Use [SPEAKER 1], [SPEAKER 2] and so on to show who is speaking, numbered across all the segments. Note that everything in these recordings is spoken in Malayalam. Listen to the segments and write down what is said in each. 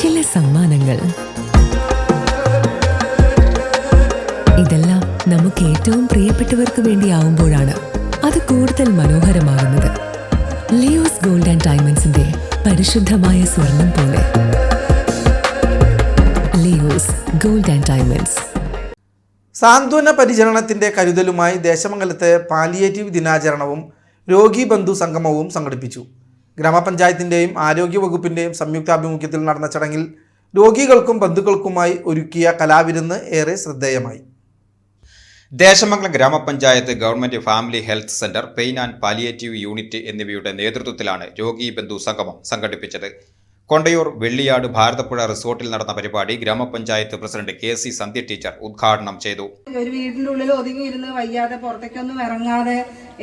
[SPEAKER 1] ചില സമ്മാനങ്ങൾ. ഇതെല്ലാം നമുക്ക് ഏറ്റവും പ്രിയപ്പെട്ടവർക്ക് വേണ്ടിയാവുമ്പോഴാണ് അത് കൂടുതൽ മനോഹരമാകുന്നത്. ലിയോസ് ഗോൾഡ് ആൻഡ് ഡയമണ്ട്സിന്റെ പരിശുദ്ധമായ സ്വർണം പോലെ. Leo's gold and diamonds.
[SPEAKER 2] സാന്ത്വന പരിചരണത്തിന്റെ കരുതലുമായി ദേശമംഗലത്തെ പാലിയേറ്റീവ് ദിനാചരണവും രോഗി ബന്ധു സംഗമവും സംഘടിപ്പിച്ചു. ഗ്രാമപഞ്ചായത്തിന്റെയും ആരോഗ്യ വകുപ്പിന്റെയും സംയുക്താഭിമുഖ്യത്തിൽ നടന്ന ചടങ്ങിൽ രോഗികൾക്കും ബന്ധുക്കൾക്കുമായി ഒരുക്കിയ കലാവിരുന്ന് ഏറെ ശ്രദ്ധേയമായി.
[SPEAKER 3] Desamangalam grama panchayat government family health centre pain and palliative unit എന്നിവയുടെ നേതൃത്വത്തിലാണ് രോഗി ബന്ധു സംഗമം സംഘടിപ്പിച്ചത്. കൊണ്ടയൂർ വെള്ളിയാട് ഭാരതപ്പുഴ റിസോർട്ടിൽ നടന്ന പരിപാടി grama panchayat president K C Sandhya teacher ഉദ്ഘാടനം ചെയ്തു.
[SPEAKER 4] ഒരു വീടിന്റെ ഉള്ളിൽ ഒതുങ്ങിയിരുന്ന് വയ്യാതെ പുറത്തേക്കൊന്നും ഇറങ്ങാതെ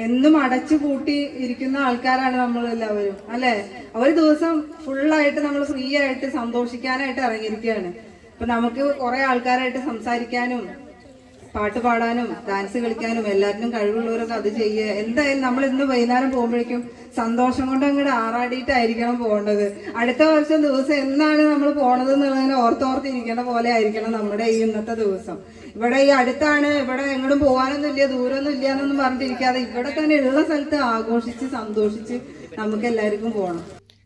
[SPEAKER 4] എന്നും അടച്ചു പൂട്ടി ഇരിക്കുന്ന ആൾക്കാരാണ് നമ്മൾ എല്ലാവരും അല്ലെ? ഒരു ദിവസം ഫുള്ളായിട്ട് നമ്മൾ ഫ്രീ ആയിട്ട് സന്തോഷിക്കാനായിട്ട് ഇറങ്ങിയിരിക്കുകയാണ്. അപ്പൊ നമുക്ക് കുറെ ആൾക്കാരായിട്ട് സംസാരിക്കാനും പാട്ട് പാടാനും ഡാൻസ് കളിക്കാനും എല്ലാത്തിനും കഴിവുള്ളവരൊക്കെ അത് ചെയ്യുക. എന്തായാലും നമ്മൾ ഇന്ന് വൈകുന്നേരം പോകുമ്പോഴേക്കും സന്തോഷം കൊണ്ട് അങ്ങോട്ട് ആറാടിയിട്ടായിരിക്കണം പോകേണ്ടത്. അടുത്ത വർഷം ദിവസം എന്നാണ് നമ്മൾ പോണത് എന്നുള്ളതിനെ ഇരിക്കേണ്ട പോലെ ആയിരിക്കണം നമ്മുടെ ഈ ഇന്നത്തെ ദിവസം. ഇവിടെ ഈ അടുത്താണ് ഇവിടെ എങ്ങോട്ടും പോകാനൊന്നും ഇല്ല ദൂരമൊന്നും ഇല്ല എന്നൊന്നും പറഞ്ഞിട്ടിരിക്കാതെ ഇവിടെ തന്നെ ഉള്ള സ്ഥലത്ത് ആഘോഷിച്ച് സന്തോഷിച്ച് നമുക്ക് എല്ലാവർക്കും പോകണം.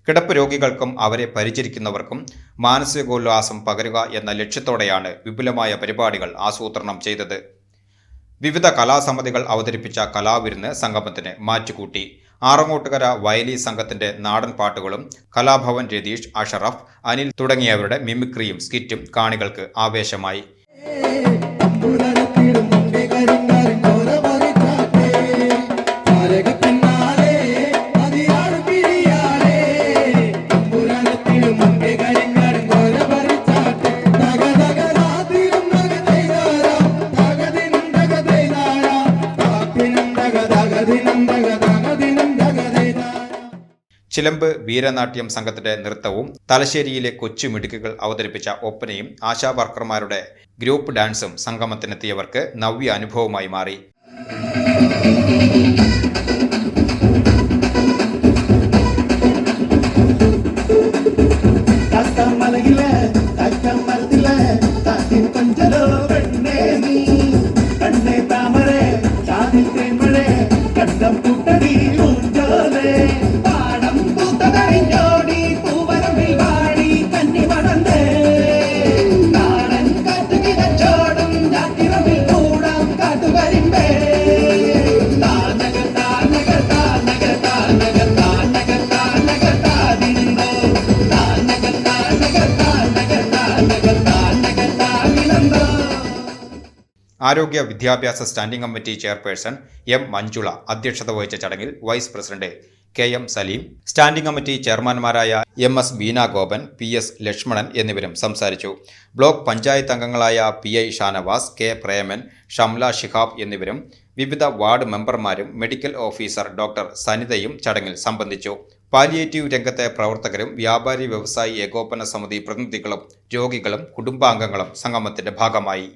[SPEAKER 3] കിടപ്പ് രോഗികൾക്കും അവരെ പരിചരിക്കുന്നവർക്കും മാനസികോല്ലാസം പകരുക എന്ന ലക്ഷ്യത്തോടെയാണ് വിപുലമായ പരിപാടികൾ ആസൂത്രണം ചെയ്തത്. വിവിധ കലാസമിതികൾ അവതരിപ്പിച്ച കലാവിരുന്ന് സംഗമത്തിന് മാറ്റുകൂട്ടി. ആറങ്ങോട്ടുകര വയലി സംഘത്തിന്റെ നാടൻ പാട്ടുകളും കലാഭവൻ രതീഷ് അഷറഫ് അനിൽ തുടങ്ങിയവരുടെ മിമിക്രിയും സ്കിറ്റും കാണികൾക്ക് ആവേശമായി. ചിലമ്പ് വീരനാട്യം സംഘത്തിന്റെ നൃത്തവും തലശ്ശേരിയിലെ കൊച്ചു മിടുക്കുകൾ അവതരിപ്പിച്ച ഒപ്പനയും ആശാ വർക്കർമാരുടെ ഗ്രൂപ്പ് ഡാൻസും സംഗമത്തിനെത്തിയവർക്ക് നവ്യ അനുഭവമായി മാറി.
[SPEAKER 5] കണ്ടം
[SPEAKER 3] ആരോഗ്യ വിദ്യാഭ്യാസ standing committee chairperson M Manjula അധ്യക്ഷത വഹിച്ച ചടങ്ങിൽ vice president K M Saleem standing committee ചെയർമാൻമാരായ M S Beena Gopan P S Lakshmanan എന്നിവരും സംസാരിച്ചു. ബ്ലോക്ക് പഞ്ചായത്ത് അംഗങ്ങളായ P I Shanavas K Preman Shamla Shihab എന്നിവരും വിവിധ വാർഡ് മെമ്പർമാരും മെഡിക്കൽ ഓഫീസർ ഡോക്ടർ സനിതയും ചടങ്ങിൽ സംബന്ധിച്ചു. പാലിയേറ്റീവ് രംഗത്തെ പ്രവർത്തകരും വ്യാപാരി വ്യവസായി ഏകോപന സമിതി പ്രതിനിധികളും രോഗികളും കുടുംബാംഗങ്ങളും സംഗമത്തിന്റെ ഭാഗമായി.